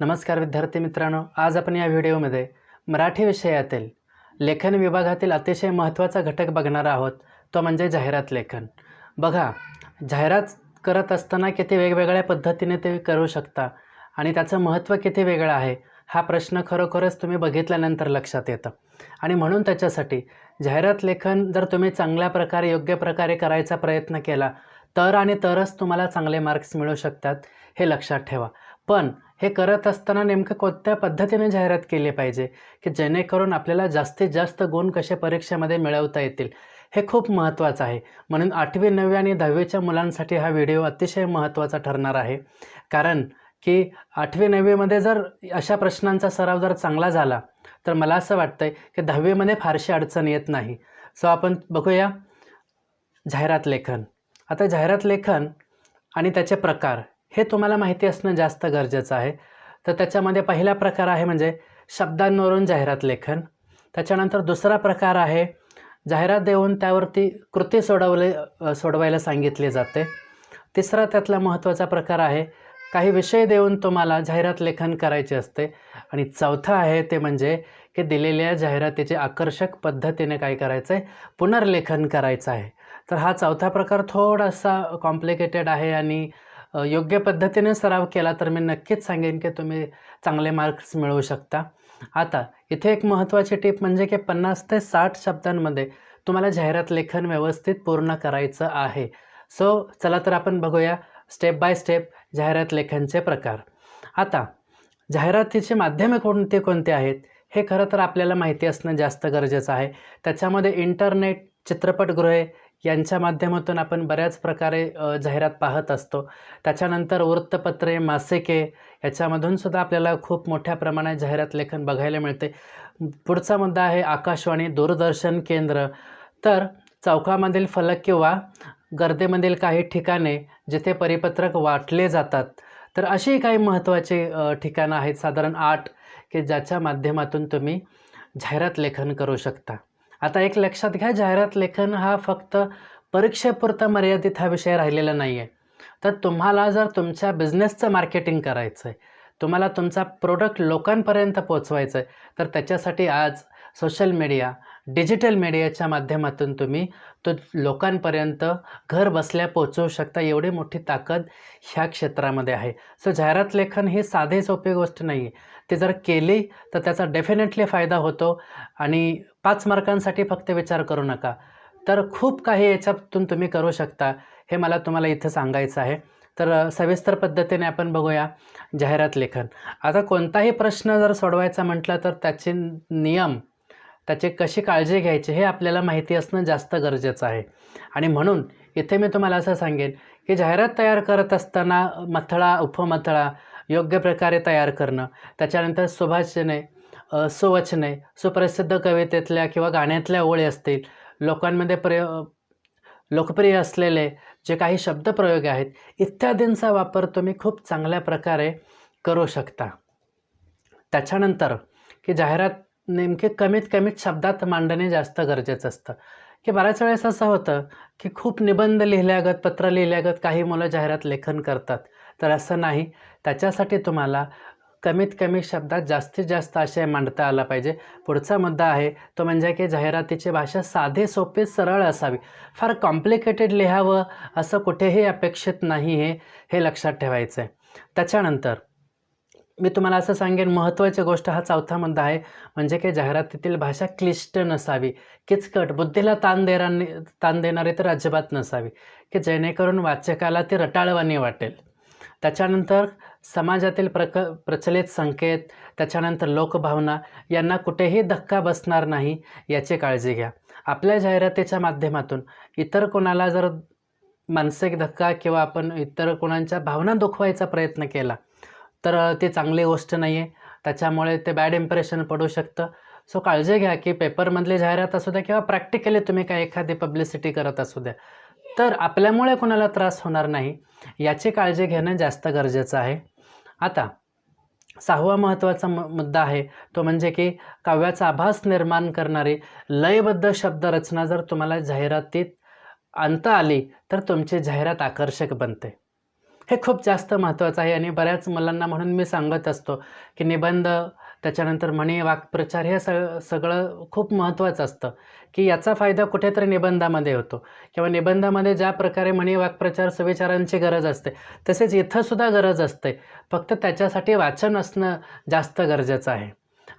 नमस्कार विद्यार्थी मित्रांनो आज आपण या व्हिडिओमध्ये मराठी विषयातील लेखन विभागातील अतिशय महत्त्वाचा घटक बघणार आहोत. तो म्हणजे जाहिरात लेखन. बघा जाहिरात करत असताना किती वेगवेगळ्या पद्धतीने ते करू शकता आणि त्याचं महत्त्व किती वेगळं आहे हा प्रश्न खरोखरच तुम्ही बघितल्यानंतर लक्षात येतं. आणि म्हणून त्याच्यासाठी जाहिरात लेखन जर तुम्ही चांगल्या प्रकारे योग्य प्रकारे करायचा प्रयत्न केला तर आणि तरच तुम्हाला चांगले मार्क्स मिळू शकतात हे लक्षात ठेवा. पण हे करत असताना नेमकं कोणत्या पद्धतीने जाहिरात केली पाहिजे? की जेणेकरून आपल्याला जास्तीत जास्त गुण कसे परीक्षेमध्ये मिळवता येतील? हे खूप महत्त्वाचं आहे. म्हणून आठवी नववी आणि दहावीच्या मुलांसाठी हा व्हिडिओ अतिशय महत्त्वाचा ठरणार आहे. कारण की आठवी नववीमध्ये जर अशा प्रश्नांचा सराव जर चांगला झाला तर मला असं वाटतं की दहावीमध्ये फारशी अडचण येत नाही. सो आपण बघूया जाहिरात लेखन. आता जाहिरात लेखन आणि त्याचे प्रकार. हे तुम्हाला माहिती असणं जास्त गरजेचं आहे. तर त्याच्यामध्ये पहिला प्रकार आहे म्हणजे शब्दांवरून जाहिरात लेखन. त्याच्यानंतर दुसरा प्रकार आहे जाहिरात देऊन त्यावरती कृती सोडवले सोडवायला सांगितली जाते. तिसरा त्यातला महत्त्वाचा प्रकार आहे काही विषय देऊन तुम्हाला जाहिरात लेखन करायचे असते. आणि चौथा आहे ते म्हणजे की दिलेल्या जाहिरातीचे आकर्षक पद्धतीने काय करायचं आहे पुनर्लेखन करायचं आहे. तर हा चौथा प्रकार थोडासा कॉम्प्लिकेटेड आहे आणि योग्य पद्धतीने सराव केला तर मी नक्कीच सांगेन की तुम्ही चांगले मार्क्स मिळवू शकता. आता इथे एक महत्त्वाची टीप म्हणजे की पन्नास ते साठ शब्दांमध्ये तुम्हाला जाहिरात लेखन व्यवस्थित पूर्ण करायचं आहे. सो चला तर आपण बघूया स्टेप बाय स्टेप जाहिरात लेखनचे प्रकार. आता जाहिरातीचे माध्यमे कोणते कोणते आहेत? हे खरं तर आपल्याला माहिती असणं जास्त गरजेचं आहे. त्याच्यामध्ये इंटरनेट चित्रपटगृहे यांच्या माध्यमातून आपण बऱ्याच प्रकारे जाहिरात पाहत असतो. त्याच्यानंतर वृत्तपत्रे मासिके याच्यामधून सुद्धा आपल्याला खूप मोठ्या प्रमाणात जाहिरात लेखन बघायला मिळते. पुढचा मुद्दा आहे आकाशवाणी दूरदर्शन केंद्र. तर चौकामधील फलक किंवा गर्दीमधील काही ठिकाणे जिथे परिपत्रक वाटले जातात तर अशी काही महत्त्वाची ठिकाणं आहेत साधारण आठ की ज्याच्या माध्यमातून तुम्ही जाहिरात लेखन करू शकता. आता एक लक्षात घ्या जाहिरात लेखन हा फक्त परीक्षेपुरता मर्यादित हा विषय राहिलेला नाही आहे तर तुम्हाला जर तुमच्या बिझनेसचं मार्केटिंग करायचं आहे तुम्हाला तुमचा प्रोडक्ट लोकांपर्यंत पोचवायचं आहे तर त्याच्यासाठी आज सोशल मीडिया डिजिटल मीडियाच्या माध्यमातून तुम्ही तो लोकांपर्यंत घर बसल्या पोचवू शकता एवढी मोठी ताकद ह्या क्षेत्रामध्ये आहे. सो जाहिरात लेखन ही साधी सोपी गोष्ट नाही आहे ती जर केली तर त्याचा डेफिनेटली फायदा होतो आणि पाच मार्कांसाठी फक्त विचार करू नका. तर खूप काही याच्यातून तुम्ही करू शकता हे मला तुम्हाला इथं सांगायचं आहे. तर सविस्तर पद्धतीने आपण बघूया जाहिरात लेखन. आता कोणताही प्रश्न जर सोडवायचा म्हटलं तर त्याचे नियम त्याची कशी काळजी घ्यायची हे आपल्याला माहिती असणं जास्त गरजेचं आहे. आणि म्हणून इथे मी तुम्हाला असं सांगेन की जाहिरात तयार करत असताना मथळा उपमथळा योग्य प्रकारे तयार करणं त्याच्यानंतर सुभाषने सुवचने सुप्रसिद्ध कवितेतल्या किंवा गाण्यातल्या ओळी असतील. लोकांमध्ये प्र लोकप्रिय असलेले जे काही शब्दप्रयोग आहेत इत्यादींचा वापर तुम्ही खूप चांगल्या प्रकारे करू शकता. त्याच्यानंतर की जाहिरात नेमके कमीत कमीत शब्दात मांडणे जास्त गरजेचं असतं. की बऱ्याच वेळेस असं होतं की खूप निबंध लिहिल्यागत पत्र लिहिल्यागत काही मुलं जाहिरात लेखन करतात. तर असं नाही. त्याच्यासाठी तुम्हाला कमीत कमी शब्दात जास्तीत जास्त आशय मांडता आला पाहिजे. पुढचा मुद्दा आहे तो म्हणजे की जाहिरातीची भाषा साधी सोपी सरळ असावी. फार कॉम्प्लिकेटेड लिहावं असं कुठेही अपेक्षित नाही हे हे लक्षात ठेवायचं आहे त्याच्यानंतर मी तुम्हाला असं सांगेन महत्त्वाची गोष्ट हा चौथा मुद्दा आहे म्हणजे की जाहिरातीतील भाषा क्लिष्ट नसावी. किचकट बुद्धीला ताण देणारी ताण देणारी तर अजिबात नसावी की जेणेकरून वाचकाला ती रटाळवाणी वाटेल. त्याच्यानंतर समाजातील प्रक प्रचलित संकेत त्याच्यानंतर लोकभावना यांना कुठेही धक्का बसणार नाही याची काळजी घ्या. आपल्या जाहिरातीच्या माध्यमातून इतर कोणाला जर मानसिक धक्का किंवा आपण इतर कोणाच्या भावना दुखवायचा प्रयत्न केला तर ती चांगली गोष्ट नाही आहे त्याच्यामुळे ते बॅड इम्प्रेशन पडू शकतं. सो काळजी घ्या की पेपरमधली जाहिरात असू द्या किंवा प्रॅक्टिकली तुम्ही काय एखादी पब्लिसिटी करत असू द्या तर आपल्यामुळे कोणाला त्रास होणार नाही याची काळजी घेणं जास्त गरजेचं आहे. आता सहावा महत्त्वाचा म मुद्दा आहे. तो म्हणजे की काव्याचा आभास निर्माण करणारी लयबद्ध शब्दरचना जर तुम्हाला जाहिरातीत आणता आली तर तुमची जाहिरात आकर्षक बनते. हे खूप जास्त महत्त्वाचं आहे आणि बऱ्याच मुलांना म्हणून मी सांगत असतो की निबंध त्याच्यानंतर म्हणी वाक्प्रचार हे सग सगळं खूप महत्त्वाचं असतं की याचा फायदा कुठेतरी निबंधामध्ये होतो. किंवा निबंधामध्ये ज्या प्रकारे म्हणी वाक्प्रचार सुविचारांची गरज असते तसेच इथंसुद्धा गरज असते. फक्त त्याच्यासाठी वाचन असणं जास्त गरजेचं आहे.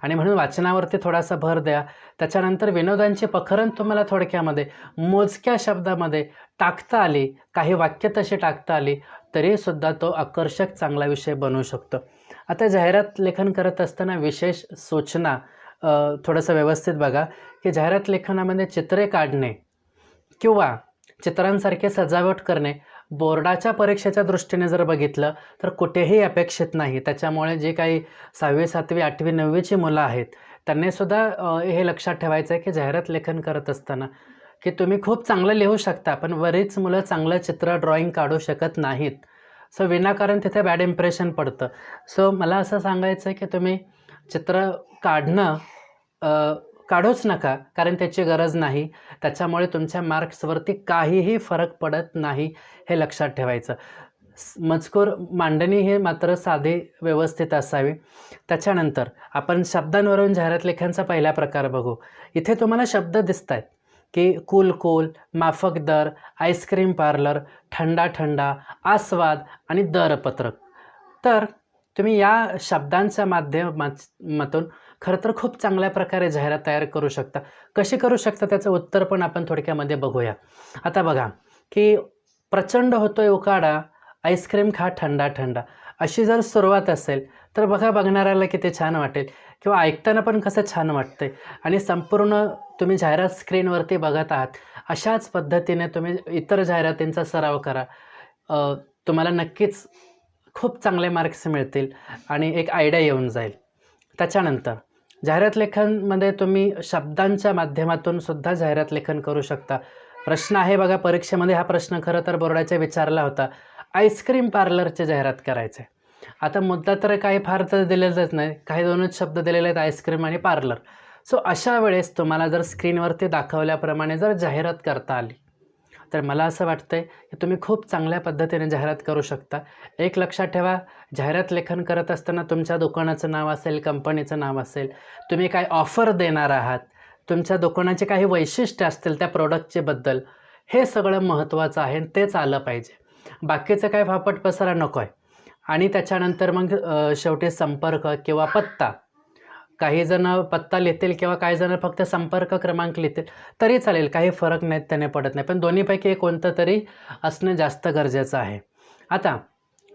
आणि म्हणून वाचनावरती थोडासा भर द्या. त्याच्यानंतर विनोदांची पखरण तुम्हाला थोडक्यामध्ये मोजक्या शब्दामध्ये टाकता आली काही वाक्य तशी टाकता आली तरीसुद्धा तो आकर्षक चांगला विषय बनू शकतो. आता जाहिरात लेखन करत असताना विशेष सूचना थोडंसं व्यवस्थित बघा की जाहिरात लेखनामध्ये चित्रे काढणे किंवा चित्रांसारखे सजावट करणे बोर्डाच्या परीक्षेच्या दृष्टीने जर बघितलं तर कुठेही अपेक्षित नाही. त्याच्यामुळे जे काही सहावी सातवी आठवी नववीची मुलं आहेत त्यांनीसुद्धा हे लक्षात ठेवायचं आहे की जाहिरात लेखन करत असताना की तुम्ही खूप चांगलं लिहू शकता पण बरीच मुलं चांगलं चित्र ड्रॉईंग काढू शकत नाहीत. सो विनाकारण तिथे बॅड इम्प्रेशन पडतं. सो मला असं सांगायचं आहे की तुम्ही चित्र काढणं काढूच नका कारण त्याची गरज नाही. त्याच्यामुळे तुमच्या मार्क्सवरती काहीही फरक पडत नाही हे लक्षात ठेवायचं. मजकूर मांडणी हे मात्र साधी व्यवस्थित असावी. त्याच्यानंतर आपण शब्दांवरून जाहिरात लेखांचा पहिला प्रकार बघू. इथे तुम्हाला शब्द दिसत आहेत की कूल कूल माफक दर आईस्क्रीम पार्लर ठंडा ठंडा आस्वाद आणि दरपत्रक. तर तुम्ही या शब्दांच्या माध्यमातून खरं तर खूप चांगल्या प्रकारे जाहिरात तयार करू शकता. कशी करू शकता त्याचं उत्तर पण आपण थोडक्यामध्ये बघूया. आता बघा की प्रचंड होतोय उकाडा आईस्क्रीम खा थंडा थंडा अशी जर सुरुवात असेल तर बघा बघणाऱ्याला किती छान वाटेल. किंवा ऐकताना पण कसं छान वाटतंय. आणि संपूर्ण तुम्ही जाहिरात स्क्रीनवरती बघत आहात अशाच पद्धतीने तुम्ही इतर जाहिरातींचा सराव करा. तुम्हाला नक्कीच खूप चांगले मार्क्स मिळतील आणि एक आयडिया येऊन जाईल. त्याच्यानंतर जाहिरात लेखनमध्ये तुम्ही शब्दांच्या माध्यमातून सुद्धा जाहिरात लेखन करू शकता. प्रश्न आहे बघा परीक्षेमध्ये हा प्रश्न खरं तर बोर्डाच्या विचारला होता. आईस्क्रीम पार्लरची जाहिरात करायचे. आता मुद्दा तर काही फार तर दिलेलंच नाही. काही दोनच शब्द दिलेले आहेत आईस्क्रीम आणि पार्लर. सो अशा वेळेस तुम्हाला जर स्क्रीनवरती दाखवल्याप्रमाणे जर जाहिरात करता आली तर मला असं वाटतंय की तुम्ही खूप चांगल्या पद्धतीने जाहिरात करू शकता. एक लक्षात ठेवा जाहिरात लेखन करत असताना तुमच्या दुकानाचं नाव असेल कंपनीचं नाव असेल तुम्ही काय ऑफर देणार आहात तुमच्या दुकानाचे काही वैशिष्ट्य असतील त्या प्रोडक्टचे बद्दल हे सगळं महत्त्वाचं आहे तेच आलं पाहिजे. बाकीचं काय फापट पसरा नको आहे आणि त्याच्यानंतर मग शेवटी संपर्क किंवा पत्ता. काही जण पत्ता लिहितील किंवा काही जण फक्त संपर्क क्रमांक लिहितील तरी चालेल काही फरक नाही त्याने पडत नाही. पण दोन्हीपैकी कोणतं तरी असणं जास्त गरजेचं आहे. आता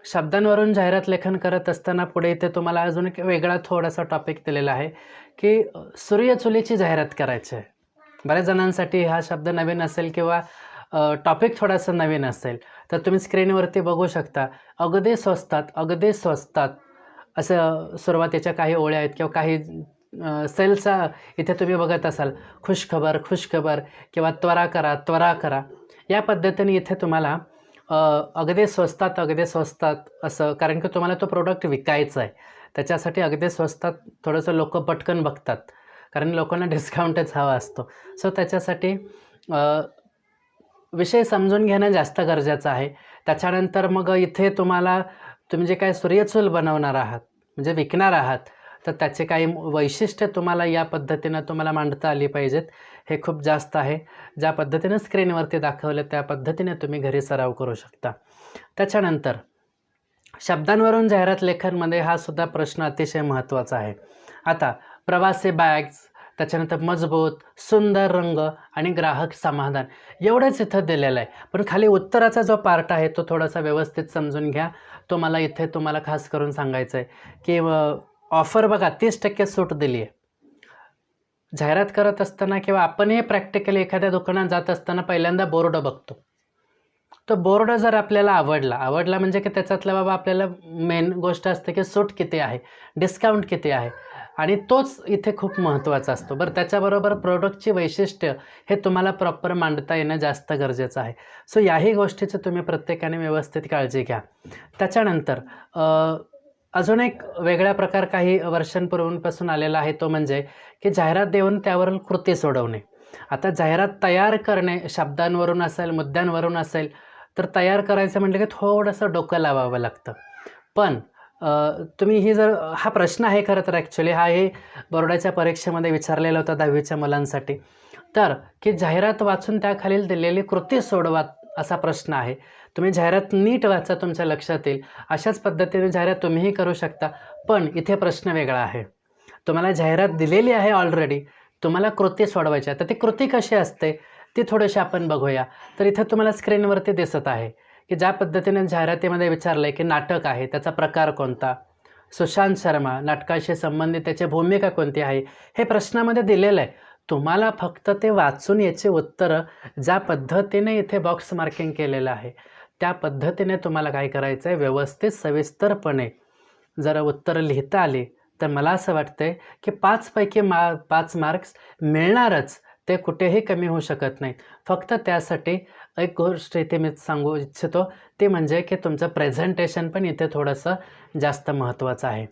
शब्दांवरून जाहिरात लेखन करत असताना पुढे इथे तुम्हाला अजून एक वेगळा थोडासा टॉपिक दिलेला आहे की सूर्यचुलीची जाहिरात करायची आहे. बऱ्याच जणांसाठी हा शब्द नवीन असेल किंवा टॉपिक थोडासा नवीन असेल तर तुम्ही स्क्रीनवरती बघू शकता. अगदी स्वस्तात अगदी स्वस्तात असं सुरुवातीच्या काही ओळ्या आहेत किंवा काही अ, सेलचा इथे तुम्ही बघत असाल. खुशखबर खुशखबर किंवा त्वरा करा त्वरा करा. या पद्धतीने इथे तुम्हाला अगदी स्वस्तात अगदी स्वस्तात असं कारण की तुम्हाला तो प्रोडक्ट विकायचा आहे. त्याच्यासाठी अगदी स्वस्तात थोडंसं लोक पटकन बघतात. कारण लोकांना डिस्काउंटच हवा असतो. सो त्याच्यासाठी विषय समजून घेणं जास्त गरजेचं आहे. त्याच्यानंतर मग इथे तुम्हाला तुम्ही जे काय सूर्यचूल बनवणार आहात म्हणजे विकणार आहात तर त्याचे काही वैशिष्ट्य तुम्हाला या पद्धतीनं तुम्हाला मांडता आली पाहिजेत. हे खूप जास्त आहे. ज्या पद्धतीनं स्क्रीनवरती दाखवलं त्या पद्धतीने तुम्ही घरी सराव करू शकता. त्याच्यानंतर शब्दांवरून जाहिरात लेखनमध्ये हा सुद्धा प्रश्न अतिशय महत्त्वाचा आहे. आता प्रवासी बॅग्स त्याच्यानंतर मजबूत सुंदर रंग आणि ग्राहक समाधान. एवढंच इथं दिलेलं आहे. पण खाली उत्तराचा जो पार्ट आहे तो थोडासा व्यवस्थित समजून घ्या. तो मला इथे तुम्हाला खास करून सांगायचं आहे की ऑफर बघा तीस टक्के सूट दिली आहे. जाहिरात करत असताना किंवा आपणही प्रॅक्टिकली एखाद्या दुकानात जात असताना पहिल्यांदा बोर्ड बघतो. तो बोर्ड जर आपल्याला आवडला आवडला म्हणजे की त्याच्यातलं बाबा आपल्याला मेन गोष्ट असते की सूट किती आहे डिस्काउंट किती आहे. आणि तोच इथे खूप महत्त्वाचा असतो. बरं त्याच्याबरोबर प्रोडक्टची वैशिष्ट्य हे तुम्हाला प्रॉपर मांडता येणं जास्त गरजेचं आहे. सो याही गोष्टीचं तुम्ही प्रत्येकाने व्यवस्थित काळजी घ्या. त्याच्यानंतर अजून एक वेगळ्या प्रकार काही वर्षांपूर्वीपासून आलेला आहे तो म्हणजे की जाहिरात देऊन त्यावरून कृती सोडवणे. आता जाहिरात तयार करणे शब्दांवरून असेल मुद्द्यांवरून असेल तर तयार करायचं म्हटलं की थोडंसं डोकं लावावं लागतं. पण तुम्ही ही जर हा प्रश्न आहे खरं तर ॲक्च्युली हा हे बोर्डाच्या परीक्षेमध्ये विचारलेला होता दहावीच्या मुलांसाठी. तर की जाहिरात वाचून त्याखालील दिलेली कृती सोडवा असा प्रश्न आहे. तुम्ही जाहिरात नीट वाचा तुमच्या लक्षात येईल. अशाच पद्धतीने जाहिरात तुम्हीही करू शकता. पण इथे प्रश्न वेगळा आहे. तुम्हाला जाहिरात दिलेली आहे ऑलरेडी तुम्हाला कृती सोडवायची आहे. तर ती कृती कशी असते? ती थोडीशी आपण बघूया. तर इथं तुम्हाला स्क्रीनवरती दिसत आहे. की ज्या पद्धतीने जाहिरातीमध्ये विचारलं आहे की नाटक आहे त्याचा प्रकार कोणता? सुशांत शर्मा नाटकाशी संबंधित त्याची भूमिका कोणती आहे? हे प्रश्नामध्ये दिलेलं आहे. तुम्हाला फक्त ते वाचून याचे उत्तरं ज्या पद्धतीने इथे बॉक्स मार्किंग केलेलं आहे त्या पद्धतीने तुम्हाला काय करायचं आहे? व्यवस्थित सविस्तरपणे जर उत्तरं लिहिता आली तर मला असं वाटतंय की पाचपैकी मा पाच मार्क्स मिळणारच. ते कुठेही कमी होऊ शकत नाही फक्त त्यासाठी एक गोष्ट इथे मी सांगू इच्छितो ती म्हणजे की तुमचं प्रेझेंटेशन पण इथे थोडंसं जास्त महत्त्वाचं आहे.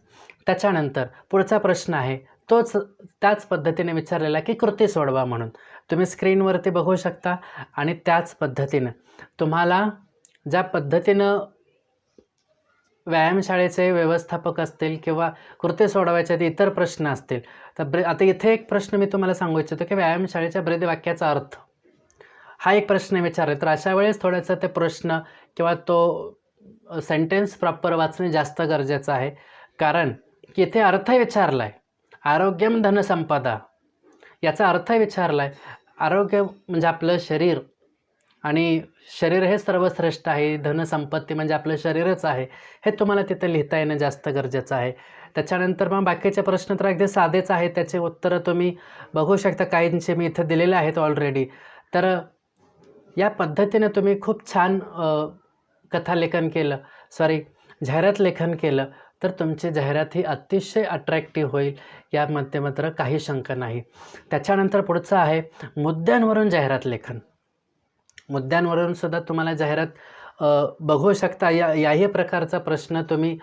त्याच्यानंतर पुढचा प्रश्न आहे तोच त्याच पद्धतीने विचारलेला की कृती सोडवा म्हणून. तुम्ही स्क्रीनवरती बघू शकता आणि त्याच पद्धतीनं तुम्हाला ज्या पद्धतीनं व्यायामशाळेचे व्यवस्थापक असतील किंवा कृती सोडवायचे ते इतर प्रश्न असतील. तर ब्रे आता इथे एक प्रश्न मी तुम्हाला सांगू इच्छितो की व्यायामशाळेच्या ब्रेद वाक्याचा अर्थ. हा एक प्रश्न विचारला. तर अशा वेळेस थोडंसं ते प्रश्न किंवा तो सेंटेन्स प्रॉपर वाचणे जास्त गरजेचं आहे. कारण की इथे अर्थ विचारला आहे आरोग्यम धनसंपदा याचा अर्थ विचारला आहे आरोग्य म्हणजे आपलं शरीर. आणि शरीर हे सर्वश्रेष्ठ आहे. धनसंपत्ती म्हणजे आपलं शरीरच आहे. हे तुम्हाला तिथे लिहिता येणं जास्त गरजेचं आहे. त्याच्यानंतर मग बाकीचे प्रश्न तर अगदी साधेच आहेत. त्याचे उत्तरं तुम्ही बघू शकता. काहींचे मी इथं दिलेले आहेत ऑलरेडी तर या पद्धतीने तुम्ही खूप छान कथालेखन केलं. सॉरी जाहिरात लेखन केलं. तर तुमची जाहिरात ही अतिशय अट्रॅक्टिव्ह होईल. यामध्ये मात्र काही शंका नाही. त्याच्यानंतर पुढचं आहे. मुद्द्यांवरून जाहिरात लेखन. मुद्द्यांवरून सुद्धा तुम्हाला जाहिरात बघू शकता. या याही प्रकारचा प्रश्न तुम्ही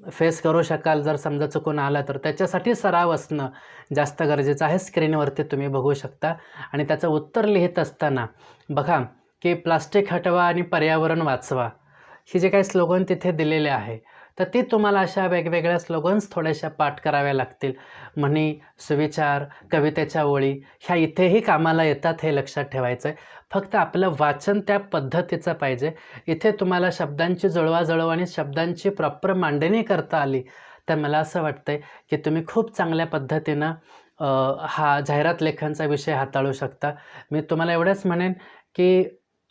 फेस करू शकाल. जर समजा चुकून आला तर त्याच्यासाठी सराव असणं जास्त गरजेचं आहे. स्क्रीनवरती तुम्ही बघू शकता. आणि त्याचं उत्तर लिहित असताना बघा की प्लास्टिक हटवा आणि पर्यावरण वाचवा. ही जे काही स्लोगन तिथे दिलेले आहे तर ते तुम्हाला अशा वेगवेगळ्या स्लोगन्स थोड्याशा पाठ कराव्या लागतील. म्हणी सुविचार कवितेच्या ओळी ह्या इथेही कामाला येतात हे लक्षात ठेवायचं आहे फक्त आपलं वाचन त्या पद्धतीचं पाहिजे. इथे तुम्हाला शब्दांची जुळवाजुळव आणि शब्दांची प्रॉपर मांडणी करता आली तर मला असं वाटतंय की तुम्ही खूप चांगल्या पद्धतीनं हा जाहिरात लेखनचा विषय हाताळू शकता. मी तुम्हाला एवढंच म्हणेन की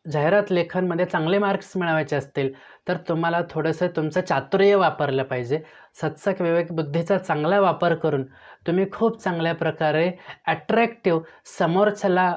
जाहिरात लेखनमध्ये चांगले मार्क्स मिळवायचे असतील तर तुम्हाला थोडंसं तुमचं चातुर्य वापरलं पाहिजे. सत्सक विवेक बुद्धीचा चांगला वापर करून तुम्ही खूप चांगल्या प्रकारे ॲट्रॅक्टिव्ह समोरच्याला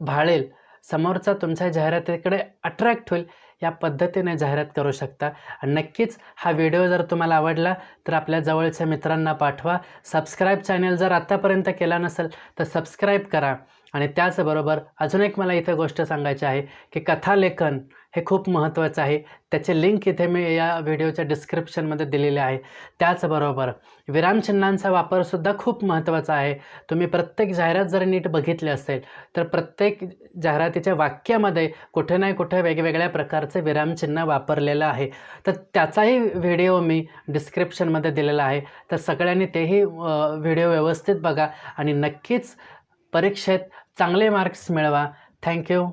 भाळेल. समोरचा तुमच्या जाहिरातीकडे अट्रॅक्ट होईल या पद्धतीने जाहिरात करू शकता. आणि नक्कीच हा व्हिडिओ जर तुम्हाला आवडला तर आपल्या जवळच्या मित्रांना पाठवा. सबस्क्राईब चॅनल जर आत्तापर्यंत केला नसेल तर सबस्क्राईब करा. आणि त्याचबरोबर अजून एक मला इथे गोष्ट सांगायची आहे की कथालेखन हे खूप महत्त्वाचं आहे. त्याचे लिंक इथे मी या व्हिडिओच्या डिस्क्रिप्शनमध्ये दिलेले आहे. त्याचबरोबर विरामचिन्हांचा वापरसुद्धा खूप महत्त्वाचा आहे. तुम्ही प्रत्येक जाहिरात जर नीट बघितली असेल तर प्रत्येक जाहिरातीच्या वाक्यामध्ये कुठे ना कुठे वेगवेगळ्या प्रकारचे विरामचिन्ह वापरलेलं आहे. तर त्याचाही व्हिडिओ मी डिस्क्रिप्शनमध्ये दिलेला आहे. तर सगळ्यांनी तेही व्हिडिओ व्यवस्थित बघा आणि नक्कीच परीक्षेत चांगले मार्क्स मिळवा. थँक्यू